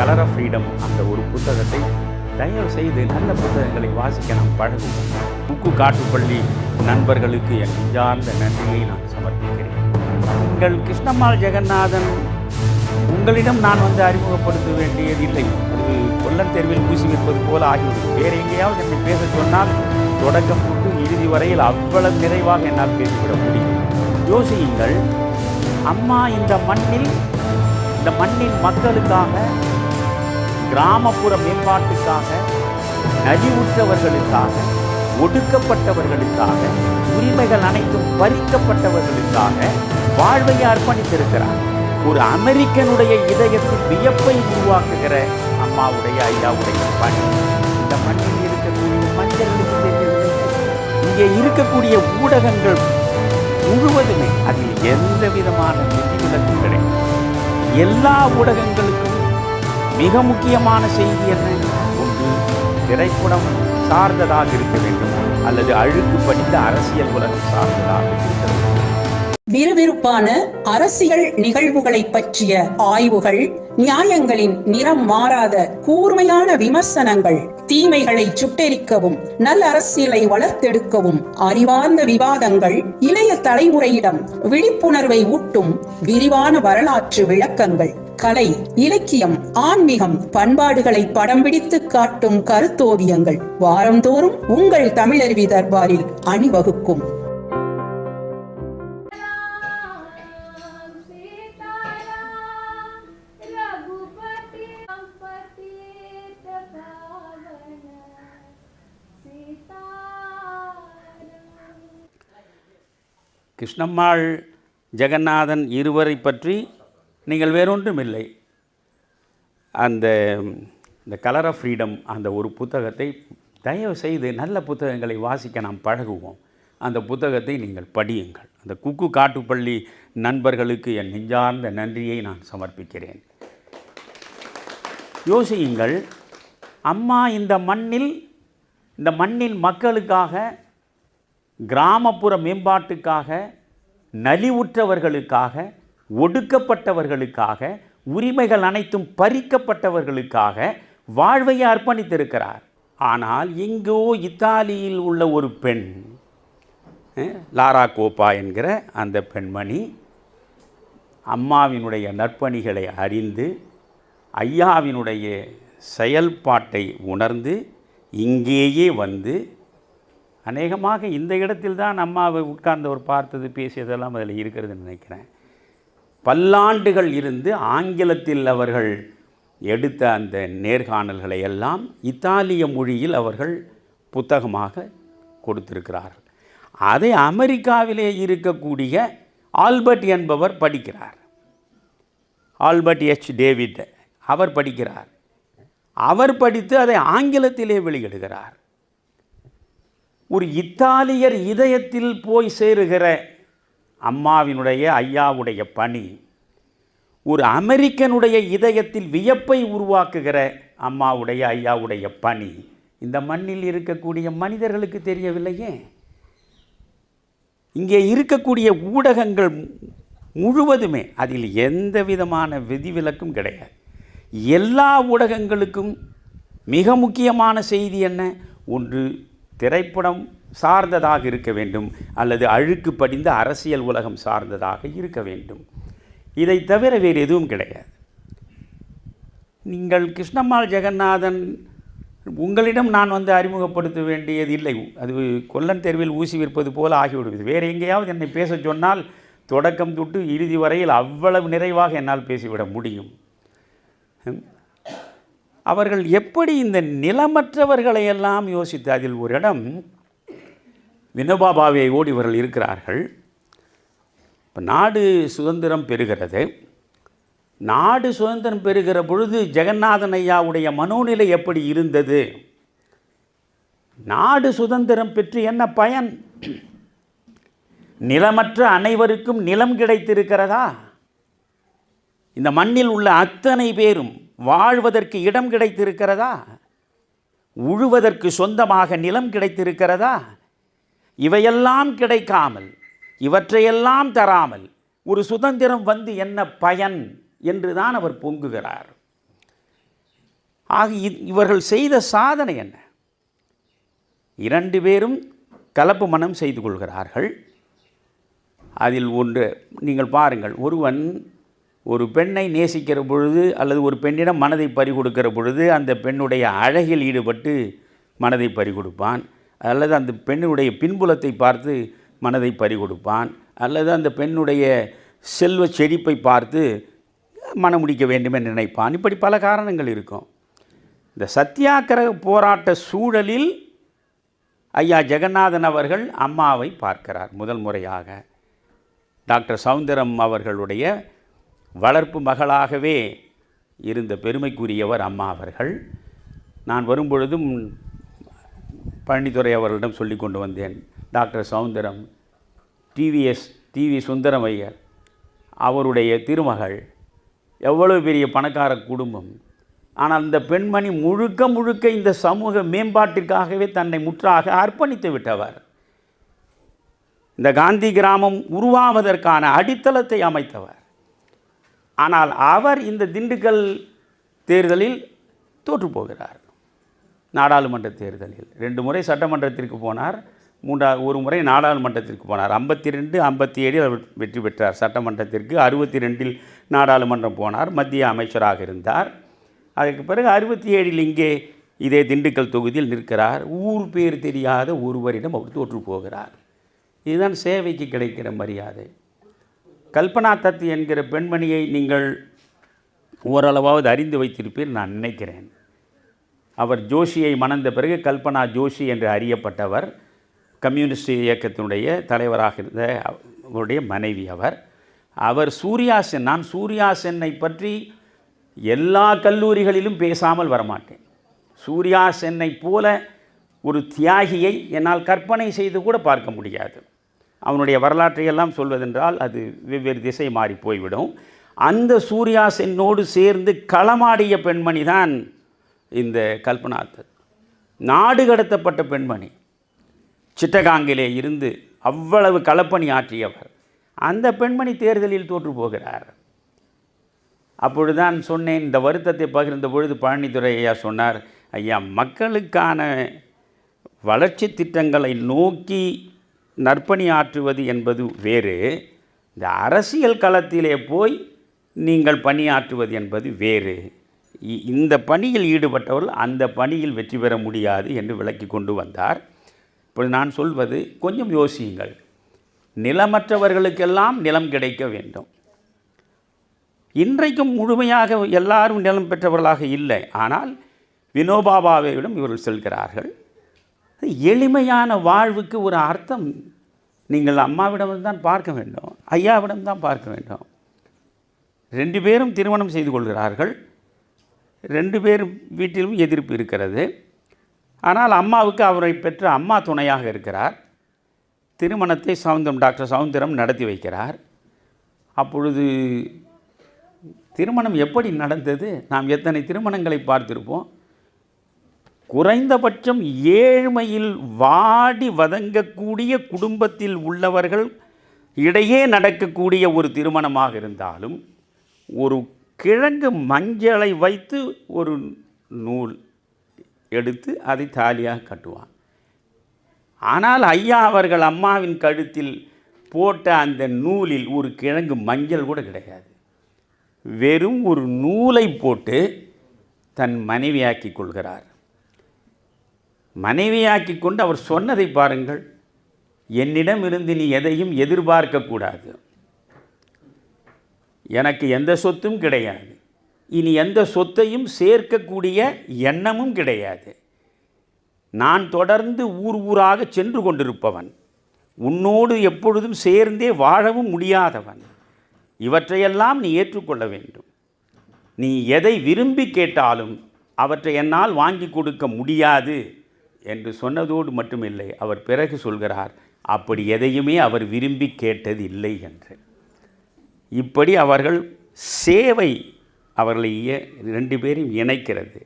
Colour of freedom அந்த ஒரு புத்தகத்தை தயவு செய்து நல்ல புத்தகங்களை வாசிக்க நாம் பழகுவோம். புக்கு காட்டுப்பள்ளி நண்பர்களுக்கு என் நெஞ்சார்ந்த நன்றியை நான் சமர்ப்பிக்கிறேன். உங்கள் கிருஷ்ணம்மாள் ஜெகநாதன் உங்களிடம் நான் வந்து அறிமுகப்படுத்த வேண்டியதில்லை. அது கொல்லன் தேர்வில் ஊசி வைப்பது போல ஆகிவிடும். வேறு எங்கேயாவது என்னை பேச சொன்னால் தொடக்கம் கொண்டு இறுதி வரையில் அவ்வளவு நிறைவாக என்னால் பேசிவிட முடியும். யோசியுங்கள் அம்மா இந்த மண்ணில் இந்த மண்ணின் மக்களுக்காக கிராமப்புற மேம்பாட்டுக்காக நலிவுற்றவர்களுக்காக ஒடுக்கப்பட்டவர்களுக்காக உரிமைகள் அனைத்தும் பறிக்கப்பட்டவர்களுக்காக வாழ்வை அர்ப்பணித்திருக்கிறார். ஒரு அமெரிக்கனுடைய இதயத்தில் வியப்பை உருவாக்குகிற அம்மாவுடைய ஐயாவுடைய பணி. இந்த மண்ணில் இருக்கக்கூடிய மனிதர்களுக்கு தெரியவில்லை இங்கே இருக்கக்கூடிய ஊடகங்கள் முழுவதுமே அதில் எந்த விதமான விதிவிலக்கும் கிடையாது. எல்லா ஊடகங்களும் மிக முக்கியமான செய்தி என்ன? ஒன்று திரைப்படம் சார்ந்ததாக இருக்க வேண்டும் அல்லது அழுக்கு படித்த அரசியல் உலகம் சார்ந்ததாக இருக்க வேண்டும். விறுவிறுப்பான அரசியல் நிகழ்வுகளை பற்றிய ஆய்வுகள் நியாயங்களின் நிறம் மாறாத கூர்மையான விமர்சனங்கள் தீமைகளை சுட்டெரிக்கவும் நல்ல அரசியலை வளர்த்தெடுக்கவும் அறிவார்ந்த விவாதங்கள் இளைய தலைமுறையிடம் விழிப்புணர்வை ஊட்டும் விரிவான வரலாற்று விளக்கங்கள். கலை இலக்கியம் ஆன்மீகம் பண்பாடுகளை படம் பிடித்து காட்டும் கருத்தோவியங்கள் வாரந்தோறும் உங்கள் தமிழருவி தர்பாரில் அணிவகுக்கும். கிருஷ்ணம்மாள் ஜெகநாதன் இருவரை பற்றி நீங்கள் வேறொன்றும் இல்லை அந்த இந்த கலர் ஆஃப் ஃப்ரீடம் அந்த ஒரு புத்தகத்தை தயவு செய்து நல்ல புத்தகங்களை வாசிக்க நாம் பழகுவோம். அந்த புத்தகத்தை நீங்கள் படியுங்கள். அந்த குக்கு காட்டுப்பள்ளி நண்பர்களுக்கு என் நெஞ்சார்ந்த நன்றியை நான் சமர்ப்பிக்கிறேன். யோசியுங்கள் அம்மா இந்த மண்ணில் இந்த மண்ணின் மக்களுக்காக கிராமப்புற மேம்பாட்டுக்காக நலிவுற்றவர்களுக்காக ஒடுக்கப்பட்டவர்களுக்காக உரிமைகள் அனைத்தும் பறிக்கப்பட்டவர்களுக்காக வாழ்வை அர்ப்பணித்திருக்கிறார். ஆனால் எங்கோ இத்தாலியில் உள்ள ஒரு பெண் லாரா கோப்பா என்கிற அந்த பெண்மணி அம்மாவினுடைய நற்பணிகளை அறிந்து ஐயாவினுடைய செயல்பாட்டை உணர்ந்து இங்கேயே வந்து அநேகமாக இந்த இடத்தில் தான் அம்மாவை உட்கார்ந்தவர் பார்த்தது பேசியதெல்லாம் அதில் இருக்கிறதுன்னு நினைக்கிறேன். பல்லாண்டுகள் இருந்து ஆங்கிலத்தில் அவர்கள் எடுத்த அந்த நேர்காணல்களை எல்லாம் இத்தாலிய மொழியில் அவர்கள் புத்தகமாக கொடுத்திருக்கிறார்கள். அதை அமெரிக்காவிலே இருக்கக்கூடிய ஆல்பர்ட் என்பவர் படிக்கிறார். Albert H. டேவிட் அவர் படிக்கிறார். அவர் படித்து அதை ஆங்கிலத்திலே வெளியிடுகிறார். ஒரு இத்தாலியர் இதயத்தில் போய் சேருகிற அம்மாவினுடைய ஐயாவுடைய பணி. ஒரு அமெரிக்கனுடைய இதயத்தில் வியப்பை உருவாக்குகிற அம்மாவுடைய ஐயாவுடைய பணி. இந்த மண்ணில் இருக்கக்கூடிய மனிதர்களுக்கு தெரியவில்லையே? இங்கே இருக்கக்கூடிய ஊடகங்கள் முழுவதுமே அதில் எந்த விதமான விதிவிலக்கும் கிடையாது. எல்லா ஊடகங்களுக்கும் மிக முக்கியமான செய்தி என்ன? ஒன்று திரைப்படம் சார்ந்ததாக இருக்க வேண்டும் அல்லது அழுக்கு படிந்த அரசியல் உலகம் சார்ந்ததாக இருக்க வேண்டும். இதை தவிர வேறு எதுவும் கிடையாது. நீங்கள் கிருஷ்ணம்மாள் ஜெகநாதன் உங்களிடம் நான் வந்து அறிமுகப்படுத்த வேண்டியது இல்லை. அது கொல்லன் தெருவில் ஊசி விற்பது போல ஆகிவிடுவது வேறு எங்கேயாவது என்னை பேச சொன்னால் தொடக்கம் தொட்டு இறுதி வரையில் அவ்வளவு நிறைவாக என்னால் பேசிவிட முடியும். அவர்கள் எப்படி இந்த நிலமற்றவர்களை எல்லாம் யோசித்து அதில் ஒரு இடம் வினோபா பாவேயோடு இவர்கள் இருக்கிறார்கள். இப்போ நாடு சுதந்திரம் பெறுகிறது. நாடு சுதந்திரம் பெறுகிற பொழுது ஜெகநாதன் ஐயாவுடைய மனோநிலை எப்படி இருந்தது? நாடு சுதந்திரம் பெற்று என்ன பயன்? நிலமற்ற அனைவருக்கும் நிலம் கிடைத்திருக்கிறதா? இந்த மண்ணில் உள்ள அத்தனை பேரும் வாழ்வதற்கு இடம் கிடைத்திருக்கிறதா? உழுவதற்கு சொந்தமாக நிலம் கிடைத்திருக்கிறதா? இவையெல்லாம் கிடைக்காமல் இவற்றையெல்லாம் தராமல் ஒரு சுதந்திரம் வந்து என்ன பயன் என்று தான் அவர் பொங்குகிறார். ஆக இவர்கள் செய்த சாதனை என்ன? இரண்டு பேரும் கலப்பு மனம் செய்து கொள்கிறார்கள். அதில் ஒன்று நீங்கள் பாருங்கள் ஒருவன் ஒரு பெண்ணை நேசிக்கிற பொழுது அல்லது ஒரு பெண்ணிடம் மனதை பறி கொடுக்கிற பொழுது அந்த பெண்ணுடைய அழகில் ஈடுபட்டு மனதை பறி கொடுப்பான் அல்லது அந்த பெண்ணுடைய பின்புலத்தை பார்த்து மனதை பறிகொடுப்பான் அல்லது அந்த பெண்ணுடைய செல்வ செழிப்பை பார்த்து மனம் முடிக்க வேண்டும் என்று நினைப்பான். இப்படி பல காரணங்கள் இருக்கும். இந்த சத்தியாகிரக போராட்ட சூழலில் ஐயா ஜெகநாதன் அவர்கள் அம்மாவை பார்க்கிறார் முதல் முறையாக. டாக்டர் சவுந்தரம் அவர்களுடைய வளர்ப்பு மகளாகவே இருந்த பெருமைக்குரியவர் அம்மா அவர்கள். நான் வரும்பொழுதும் பழனித்துறை அவர்களிடம் சொல்லி கொண்டு வந்தேன். Doctor Soundaram TVS TV Sundaram Iyer அவருடைய திருமகள் எவ்வளவு பெரிய பணக்கார குடும்பம். ஆனால் இந்த பெண்மணி முழுக்க முழுக்க இந்த சமூக மேம்பாட்டிற்காகவே தன்னை முற்றாக அர்ப்பணித்து விட்டவர். இந்த காந்தி கிராமம் உருவாவதற்கான அடித்தளத்தை அமைத்தவர். ஆனால் அவர் இந்த திண்டுக்கல் தேர்தலில் தோற்று போகிறார். நாடாளுமன்ற தேர்தலில். ரெண்டு முறை சட்டமன்றத்திற்கு போனார் மூன்றா ஒரு முறை நாடாளுமன்றத்திற்கு போனார். ஐம்பத்தி ரெண்டு ஐம்பத்தி ஏழில் அவர் வெற்றி பெற்றார் சட்டமன்றத்திற்கு. அறுபத்தி ரெண்டில் நாடாளுமன்றம் போனார் மத்திய அமைச்சராக இருந்தார். அதற்கு பிறகு அறுபத்தி ஏழில் இங்கே இதே திண்டுக்கல் தொகுதியில் நிற்கிறார். ஊர் பேர் தெரியாத ஒருவரிடம் அவர் தோற்று போகிறார். இதுதான் சேவைக்கு கிடைக்கிற மரியாதை. கல்பனா தத் என்கிற பெண்மணியை நீங்கள் ஓரளவாவது அறிந்து வைத்திருப்பீர் நான் நினைக்கிறேன். அவர் ஜோஷியை மணந்த பிறகு கல்பனா ஜோஷி என்று அறியப்பட்டவர் கம்யூனிஸ்ட் இயக்கத்தினுடைய தலைவராக இருந்த அவருடைய மனைவி அவர். அவர் சூர்யா சென் நான் சூர்யா சென்னை பற்றி எல்லா கல்லூரிகளிலும் பேசாமல் வரமாட்டேன். சூர்யா சென்னை போல ஒரு தியாகியை என்னால் கற்பனை செய்து கூட பார்க்க முடியாது. அவனுடைய வரலாற்றையெல்லாம் சொல்வதென்றால் அது வெவ்வேறு திசை மாறி போய்விடும். அந்த சூர்யா சென்னோடு சேர்ந்து களமாடிய பெண்மணி தான் இந்த கல்பனா நாடு கடத்தப்பட்ட பெண்மணி. சிட்டகாங்கிலே இருந்து அவ்வளவு களப்பணி ஆற்றியவர். அந்த பெண்மணி தேர்தலில் தோற்று போகிறார். அப்பொழுதுதான் சொன்னேன் இந்த வருத்தத்தை பகிர்ந்த பொழுது பழனித்துறை ஐயா சொன்னார் ஐயா மக்களுக்கான வளர்ச்சி திட்டங்களை நோக்கி நற்பணி ஆற்றுவது என்பது வேறு. இந்த அரசியல் களத்திலே போய் நீங்கள் பணியாற்றுவது என்பது வேறு. இந்த பணியில் ஈடுபட்டவர்கள் அந்த பணியில் வெற்றி பெற முடியாது என்று விளக்கி கொண்டு வந்தார். இப்பொழுது நான் சொல்வது கொஞ்சம் யோசியுங்கள். நிலமற்றவர்களுக்கெல்லாம் நிலம் கிடைக்க வேண்டும். இன்றைக்கும் முழுமையாக எல்லாரும் நிலம் பெற்றவர்களாக இல்லை. ஆனால் வினோபாபாவையிடம் இவர்கள் செல்கிறார்கள். எளிமையான வாழ்வுக்கு ஒரு அர்த்தம் நீங்கள் அம்மாவிடம் தான் பார்க்க வேண்டும். ஐயாவிடம் தான் பார்க்க வேண்டும். ரெண்டு பேரும் திருமணம் செய்து கொள்கிறார்கள். ரெண்டு பேரும் வீட்டிலும் எதிர்ப்பு இருக்கிறது. ஆனால் அம்மாவுக்கு அவரை பெற்ற அம்மா துணையாக இருக்கிறார். திருமணத்தை சவுந்தரம் டாக்டர் சவுந்தரம் நடத்தி வைக்கிறார். அப்பொழுது திருமணம் எப்படி நடந்தது? நாம் எத்தனை திருமணங்களை பார்த்திருப்போம்? குறைந்தபட்சம் ஏழ்மையில் வாடி வதங்கக்கூடிய குடும்பத்தில் உள்ளவர்கள் இடையே நடக்கக்கூடிய ஒரு திருமணமாக இருந்தாலும் ஒரு கிழங்கு மஞ்சளை வைத்து ஒரு நூல் எடுத்து அதை தாலியாக கட்டுவான். ஆனால் ஐயா அவர்கள் அம்மாவின் கழுத்தில் போட்ட அந்த நூலில் ஒரு கிழங்கு மஞ்சள் கூட கிடையாது. வெறும் ஒரு நூலை போட்டு தன் மனைவியாக்கிக் கொள்கிறார். மனைவியாக்கி கொண்டு அவர் சொன்னதை பாருங்கள். என்னிடம் இருந்து நீ எதையும் எதிர்பார்க்கக்கூடாது எனக்கு எந்த சொத்தும் கிடையாது. இனி எந்த சொத்தையும் சேர்க்கக்கூடிய எண்ணமும் கிடையாது. நான் தொடர்ந்து ஊர் ஊராக சென்று கொண்டிருப்பவன். உன்னோடு எப்பொழுதும் சேர்ந்தே வாழவும் முடியாதவன். இவற்றையெல்லாம் நீ ஏற்றுக்கொள்ள வேண்டும். நீ எதை விரும்பி கேட்டாலும் அவற்றை என்னால் வாங்கி கொடுக்க முடியாது என்று சொன்னதோடு மட்டுமில்லை அவர் பிறகு சொல்கிறார் அப்படி எதையுமே அவர் விரும்பி கேட்டது இல்லை என்று. இப்படி அவர்கள் சேவை அவர்களை ரெண்டு பேரையும் இணைக்கிறது.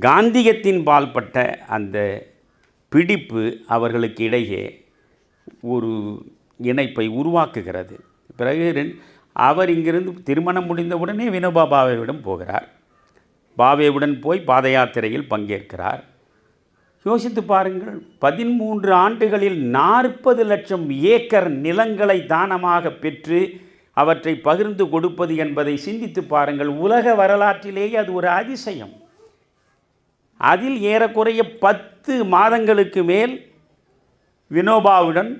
காந்தியத்தின் பால்பட்ட அந்த பிடிப்பு அவர்களுக்கு இடையே ஒரு இணைப்பை உருவாக்குகிறது. பிறகு ரெண்- அவர் இங்கிருந்து திருமணம் முடிந்தவுடனே வினோபா பாவேவிடம் போகிறார். பாவேவுடன் போய் பாத யாத்திரையில் பங்கேற்கிறார். யோசித்து பாருங்கள் பதிமூன்று ஆண்டுகளில் நாற்பது லட்சம் ஏக்கர் நிலங்களை தானமாக பெற்று அவற்றை பகிர்ந்து கொடுப்பது என்பதை சிந்தித்து பாருங்கள். உலக வரலாற்றிலேயே அது ஒரு அதிசயம். அதில் ஏறக்குறைய பத்து மாதங்களுக்கு மேல் வினோபாவுடன்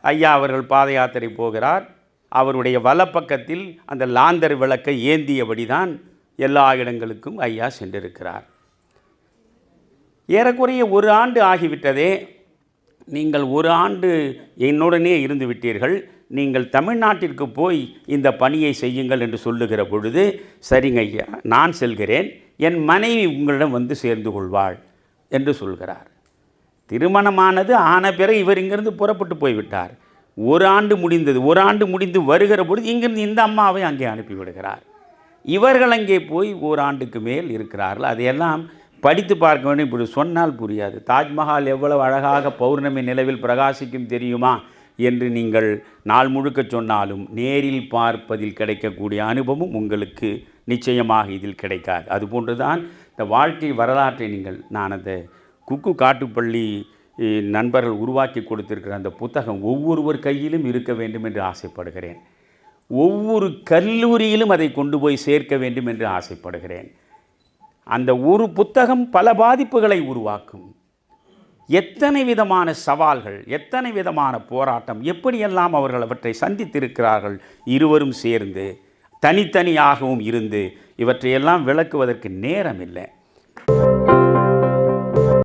ஐயா அவர்கள் பாத யாத்திரை போகிறார். அவருடைய வலப்பக்கத்தில் அந்த லாந்தர் விளக்கை ஏந்தியபடி தான் எல்லா இடங்களுக்கும் ஐயா சென்றிருக்கிறார். ஏறக்குறைய ஒரு ஆண்டு ஆகிவிட்டதே. நீங்கள் ஒரு ஆண்டு என்னுடனே இருந்து விட்டீர்கள். நீங்கள் தமிழ்நாட்டிற்கு போய் இந்த பணியை செய்யுங்கள் என்று சொல்லுகிற பொழுது சரிங்க ஐயா நான் செல்கிறேன் என் மனைவி உங்களிடம் வந்து சேர்ந்து கொள்வாள் என்று சொல்கிறார். திருமணமானது ஆன பிறகு இவர் இங்கிருந்து புறப்பட்டு போய்விட்டார். ஒரு ஆண்டு முடிந்தது ஒரு ஆண்டு முடிந்து வருகிற பொழுது இங்கிருந்து இந்த அம்மாவை அங்கே அனுப்பிவிடுகிறார் இவர்கள் அங்கே போய் ஓராண்டுக்கு மேல் இருக்கிறார்கள். அதையெல்லாம் படித்து பார்க்க வேண்டும். இப்படி சொன்னால் புரியாது. தாஜ்மஹால் எவ்வளவு அழகாக பௌர்ணமி நிலவில் பிரகாசிக்கும் தெரியுமா? என்று நீங்கள் நாள் முழுக்க சொன்னாலும் நேரில் பார்ப்பதில் கிடைக்கக்கூடிய அனுபவம் உங்களுக்கு நிச்சயமாக இதில் கிடைக்காது. அதுபோன்று தான் இந்த வாழ்க்கை வரலாற்றை நீங்கள் நான் அந்த குக்கு காட்டுப்பள்ளி நண்பர்கள் உருவாக்கி கொடுத்திருக்கிற அந்த புத்தகம் ஒவ்வொருவர் கையிலும் இருக்க வேண்டும் என்று ஆசைப்படுகிறேன். ஒவ்வொரு கல்லூரியிலும் அதை கொண்டு போய் சேர்க்க வேண்டும் என்று ஆசைப்படுகிறேன். அந்த ஒரு புத்தகம் பல பாதிப்புகளை உருவாக்கும். எத்தனை விதமான சவால்கள் எத்தனை விதமான போராட்டம் எப்படியெல்லாம் அவர்கள் அவற்றை சந்தித்திருக்கிறார்கள் இருவரும் சேர்ந்து தனித்தனியாகவும் இருந்து இவற்றையெல்லாம் விளக்குவதற்கு நேரம் இல்லை